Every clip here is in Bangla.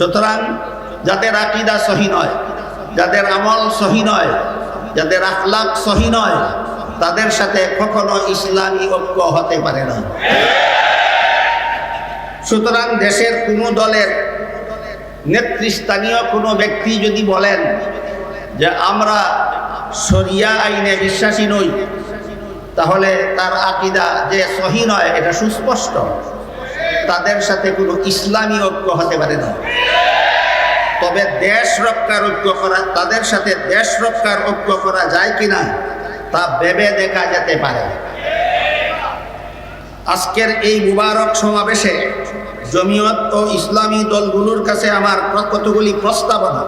সুতরাং যাদের আকিদা সহি নয়, যাদের আমল সহি নয়, যাদের আখলাক সহি নয়, তাদের সাথে কখনো ইসলামী ঐক্য হতে পারে না। সুতরাং দেশের কোনো দলের নেতৃস্থানীয় কোনো ব্যক্তি যদি বলেন যে আমরা শরিয়া আইনে বিশ্বাসী নই, তাহলে তার আকিদা যে সহি নয়, এটা সুস্পষ্ট। তাদের সাথে কোনো ইসলামী ঐক্য হতে পারে না। তবে দেশ রক্ষার ঐক্য করা, তাদের সাথে দেশ রক্ষার ঐক্য করা যায় কিনা তা ভেবে দেখা যেতে পারে। আজকের এই মুবারক সমাবেশে জমিয়ত ও ইসলামী দলগুলোর কাছে আমার কতগুলি প্রস্তাবনা,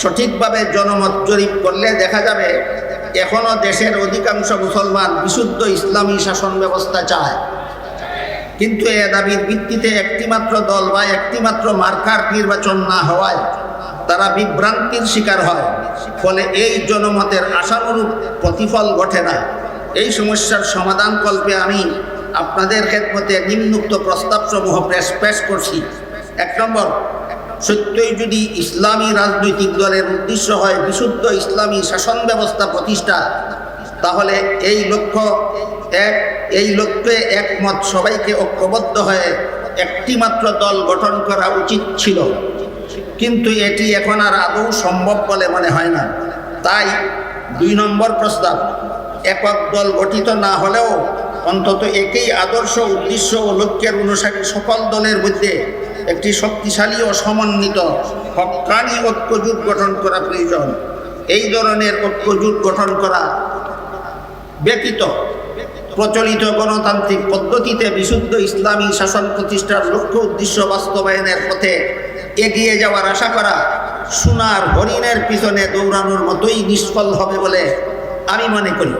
সঠিকভাবে জনমত জরিপ করলে দেখা যাবে এখনও দেশের অধিকাংশ মুসলমান বিশুদ্ধ ইসলামী শাসন ব্যবস্থা চায়। কিন্তু এ দাবির ভিত্তিতে একটিমাত্র দল বা একটিমাত্র মার্কার নির্বাচন না হওয়ায় তারা বিভ্রান্তির শিকার হয়। ফলে এই জনমতের আশানুরূপ প্রতিফল ঘটে না। এই সমস্যার সমাধান কল্পে আমি আপনাদের খেদমতে নিম্নুক্ত প্রস্তাবসমূহ পেশ পেশ করছি। এক নম্বর, সত্যই যদি ইসলামী রাজনৈতিক দলের উদ্দেশ্য হয়, বিশুদ্ধ ইসলামী শাসন ব্যবস্থা প্রতিষ্ঠা তাহলে এই লক্ষ্য এক, এই লক্ষ্যে একমত, সবাইকে ঐক্যবদ্ধ হয়ে একটিমাত্র দল গঠন করা উচিত ছিল। কিন্তু এটি এখন আর আদৌ সম্ভব বলে মনে হয় না। তাই দুই নম্বর প্রস্তাব, একক দল গঠিত না হলেও অন্তত একই আদর্শ, উদ্দেশ্য ও লক্ষ্যের অনুসারী সকল দলের মধ্যে একটি শক্তিশালী ও সমন্বিত, হকানি ঐক্যজোট গঠন করা প্রয়োজন। এই ধরনের ঐক্যজোট গঠন করা ব্যতীত প্রচলিত গণতান্ত্রিক পদ্ধতিতে বিশুদ্ধ ইসলামী শাসন প্রতিষ্ঠার লক্ষ্য উদ্দেশ্য বাস্তবায়নের পথে এগিয়ে যাওয়ার আশা করা সোনার হরিণের পিছনে দৌড়ানোর মতোই নিষ্ফল হবে বলে আমি মনে করি।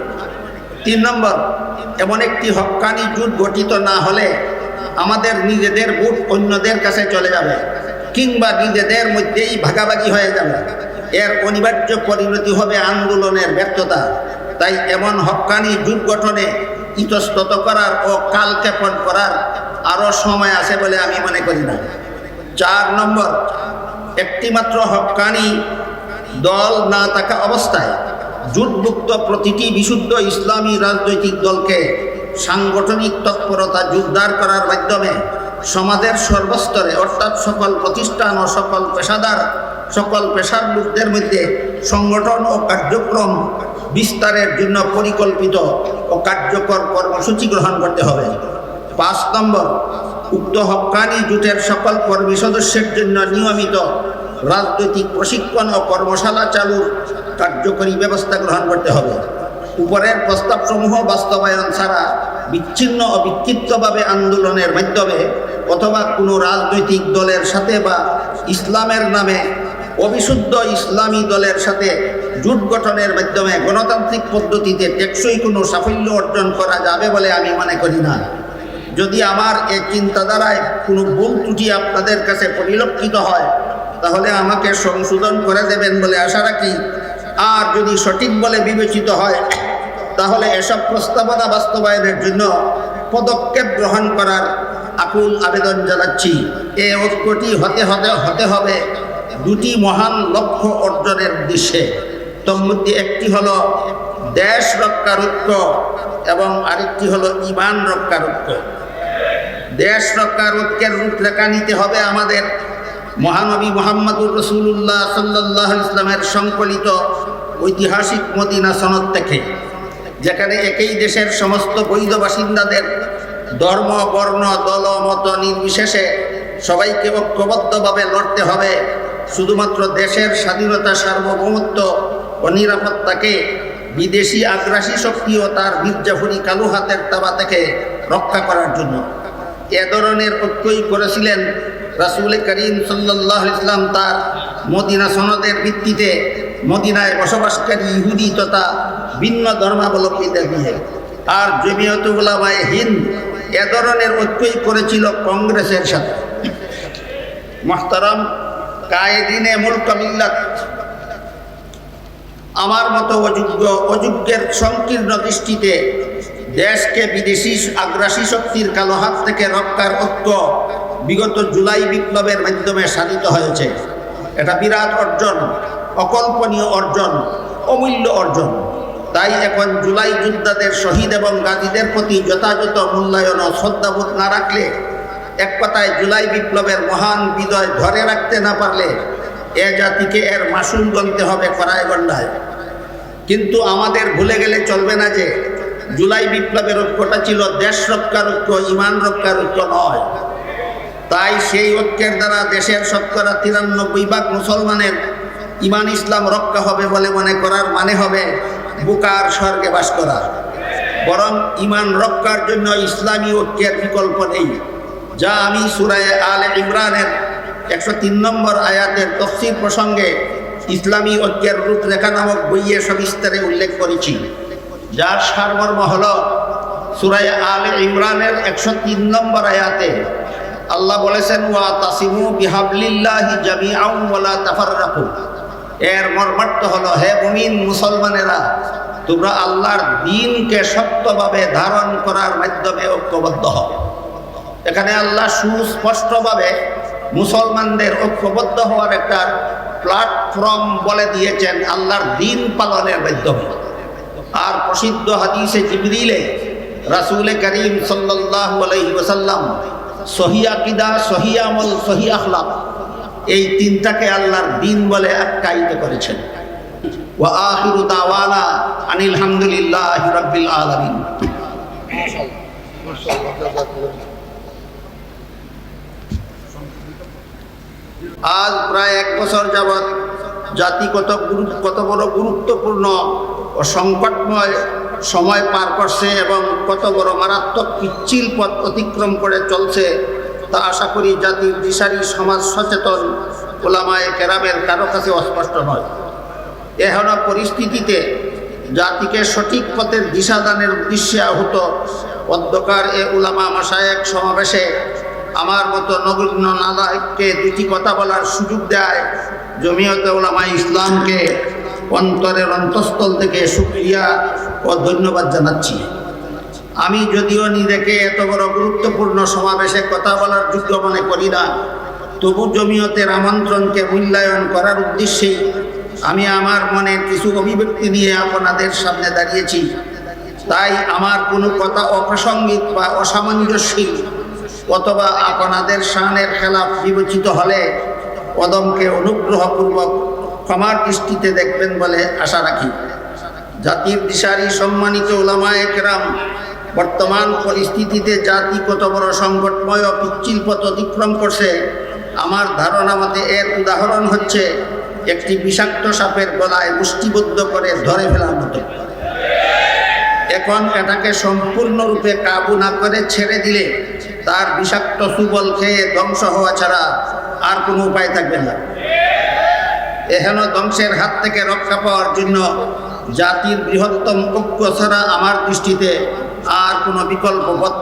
তিন নম্বর, এমন একটি হক্কানি জুট গঠিত না হলে আমাদের নিজেদের বুট অন্যদের কাছে চলে যাবে কিংবা নিজেদের মধ্যেই ভাগাভাগি হয়ে যাবে। এর অনিবার্য পরিণতি হবে আন্দোলনের ব্যর্থতা। তাই এমন হক্কানি জুট গঠনে ইতস্তত করার ও কালক্ষেপণ করার আরও সময় আছে বলে আমি মনে করি না। চার নম্বর, একটিমাত্র হক্কানি দল না থাকা অবস্থায় জুটভুক্ত প্রতিটি বিশুদ্ধ ইসলামী রাজনৈতিক দলকে সাংগঠনিক তৎপরতা জোরদার করার মাধ্যমে সমাজের সর্বস্তরে, অর্থাৎ সকল প্রতিষ্ঠান ও সকল পেশাদার, সকল পেশার লোকদের মধ্যে সংগঠন ও কার্যক্রম বিস্তারের জন্য পরিকল্পিত ও কার্যকর কর্মসূচি গ্রহণ করতে হবে। পাঁচ নম্বর, উক্ত হক্কানি জোটের সকল কর্মী সদস্যের জন্য নিয়মিত রাজনৈতিক প্রশিক্ষণ ও কর্মশালা চালুর কার্যকরী ব্যবস্থা গ্রহণ করতে হবে। উপরের প্রস্তাবসমূহ বাস্তবায়ন ছাড়া বিচ্ছিন্ন ও বিক্ষিপ্তভাবে আন্দোলনের মাধ্যমে অথবা কোনো রাজনৈতিক দলের সাথে বা ইসলামের নামে অবিশুদ্ধ ইসলামী দলের সাথে জোট গঠনের মাধ্যমে গণতান্ত্রিক পদ্ধতিতে টেকসই কোনো সাফল্য অর্জন করা যাবে বলে আমি মনে করি না। যদি আমার এই চিন্তাধারায় কোনো ভুল ত্রুটি আপনাদের কাছে পরিলক্ষিত হয়, তাহলে আমাকে সংশোধন করে দেবেন বলে আশা রাখি। আর যদি সঠিক বলে বিবেচিত হয়, তাহলে এসব প্রস্তাবনা বাস্তবায়নের জন্য পদক্ষেপ গ্রহণ করার আকুল আবেদন জানাচ্ছি। এ ঐক্যটি হতে হতে হতে হবে দুটি মহান লক্ষ্য অর্জনের উদ্দেশ্যে। তোর মধ্যে একটি হলো দেশ রক্ষার ঐক্য এবং আরেকটি হলো ইমান রক্ষার ঐক্য দেশ রক্ষার ঐক্যের রূপরেখা নিতে হবে আমাদের। মহানবী মোহাম্মদুর রসুল্লাহ সাল্লাহ ইসলামের সংকলিত ঐতিহাসিক মদিনা সনদ থেকে, যেখানে একই দেশের সমস্ত বৈধ বাসিন্দাদের ধর্ম, বর্ণ, দল, মত নির্বিশেষে সবাইকে ঐক্যবদ্ধভাবে লড়তে হবে। শুধুমাত্র দেশের স্বাধীনতা সার্বভৌমত্ব ও নিরাপত্তাকে বিদেশি আগ্রাসী শক্তি ও তার মির্জাফরি কালু হাতের তাবা থেকে রক্ষা করার জন্য। এ ধরনের ঐক্যই করেছিলেন রাসুল করিম সাল্লাহ ইসলাম তার মদিনা সনদের ভিত্তিতে। মদিনায় বসবাসকারী ইহুদি তথা ভিন্ন ধর্মাবলম্বীদের নিয়ে আর জমিয়ত উলামায়ে হিন্দ এ ধরনের ঐক্যই করেছিল কংগ্রেসের সাথে। মোহতারাম কায়েদিনে মিল্লাত আমার মতো অযোগ্য, অযোগ্যের সংকীর্ণ দৃষ্টিতে দেশকে বিদেশি আগ্রাসী শক্তির কালো হাত থেকে রক্ষার ঐক্য বিগত জুলাই বিপ্লবের মাধ্যমে সাধিত হয়েছে। এটা বিরাট অর্জন, অকল্পনীয় অর্জন, অমূল্য অর্জন। তাই এখন জুলাই যোদ্ধাদের শহীদ এবং গাজীদের প্রতি যথাযথ মূল্যায়ন ও শ্রদ্ধাবোধ না রাখলে, এক কথায় জুলাই বিপ্লবের মহান বিজয় ধরে রাখতে না পারলে, এ জাতিকে এর মাসুল গণতে হবে করায় গণ্ডায় কিন্তু আমাদের ভুলে গেলে চলবে না যে, জুলাই বিপ্লবের ঐক্যটা ছিল দেশ রক্ষার ঐক্য, ইমান রক্ষার ঐক্য নয়। তাই সেই ঐক্যের দ্বারা দেশের শতকরা তিরানব্বই ভাগ মুসলমানের ইমান ইসলাম রক্ষা হবে বলে মনে করার মানে হবে বুকার স্বর্গে বাস করা। বরং ইমান রক্ষার জন্য ইসলামী ঐক্যের বিকল্প নেই, যা আমি সুরায় আলে ইমরানের একশো তিন নম্বর আয়াতের তফসির প্রসঙ্গে ইসলামী ঐক্যের রূপরেখা নামক বইয়ে সবিস্তারে উল্লেখ করেছি, যার সারমর্ম হল সুরায় আল ইমরানের একশো তিন নম্বর আয়াতে আল্লাহ বলেছেন, ওয়া তাসিমু বিহাবলিল্লাহি জামিআন ওয়ালা তাফাররাকু। এর মর্মার্থ হলো, হে মুমিন মুসলমানেরা, তোমরা আল্লাহর দিনকে শক্তভাবে ধারণ করার মাধ্যমে ঐক্যবদ্ধ হও। এখানে আল্লাহ সুস্পষ্টভাবে মুসলমানদের ঐক্যবদ্ধ হওয়ার একটা প্ল্যাটফর্ম বলে দিয়েছেন, আল্লাহর দিন পালনের মাধ্যমে। আর প্রসিদ্ধ হাদিসে জিবরিলে রাসূলে করিম সাল্লাল্লাহু আলাইহি ওয়াসাল্লাম সহি আকিদা, সহি আমল, সহি আখলাক, এই তিনটাকে আল্লাহর দিন বলে আখ্যায়িত করেছেন। ওয়া আখিরু দাওয়ানা আনিল আজ প্রায় এক বছর যাবৎ জাতি কত গুরু- কত বড় গুরুত্বপূর্ণ ও সংকটময় সময় পার করছে এবং কত বড় মারাত্মক পিচ্ছিল পথ অতিক্রম করে চলছে, তা আশা করি জাতির দিশারি সমাজ সচেতন ওলামায় কেরামের কারও কাছে অস্পষ্ট নয়। এহেন পরিস্থিতিতে জাতিকে সঠিক পথের দিশাদানের উদ্দেশ্যে আহত অধ্যকার এ উলামা মাসায়েক সমাবেশে আমার মতো নগণ্য নালায়ককে দুটি কথা বলার সুযোগ দেয়। জমিয়তে উলামা ইসলামকে অন্তরের অন্তঃস্থল থেকে সুক্রিয়া ও ধন্যবাদ জানাচ্ছি। আমি যদিও নিজেকে এত বড় গুরুত্বপূর্ণ সমাবেশে কথা বলার যোগ্য মনে করি না, তবু জমিয়তের আমন্ত্রণকে মূল্যায়ন করার উদ্দেশ্যে আমি আমার মনে কিছু অভিব্যক্তি নিয়ে আপনাদের সামনে দাঁড়িয়েছি। তাই আমার কোনো কথা অপ্রাসঙ্গিক বা অসামঞ্জস্যিক অথবা আপনাদের শানের খেলাফ বিবেচিত হলে কদমকে অনুগ্রহপূর্বক ক্ষমার দৃষ্টিতে দেখবেন বলে আশা রাখি। জাতির দিশারি সম্মানিত ওলামায়ে কেরাম, বর্তমান পরিস্থিতিতে জাতি কত বড় সংকটময় ও পিচ্ছিল পথ অতিক্রম করছে, আমার ধারণা মতে এর উদাহরণ হচ্ছে একটি বিষাক্ত সাপের গলায় মুষ্টিবদ্ধ করে ধরে ফেলার মতো। এখন এটাকে সম্পূর্ণরূপে কাবু না করে ছেড়ে দিলে তার বিষাক্ত সুবল খেয়ে ধ্বংস হওয়া ছাড়া আর কোনো উপায় থাকবে না। এহেন ধ্বংসের হাত থেকে রক্ষা পাওয়ার জন্য জাতির বৃহত্তম ঐক্য ছাড়া আমার দৃষ্টিতে আর কোনো বিকল্প পথ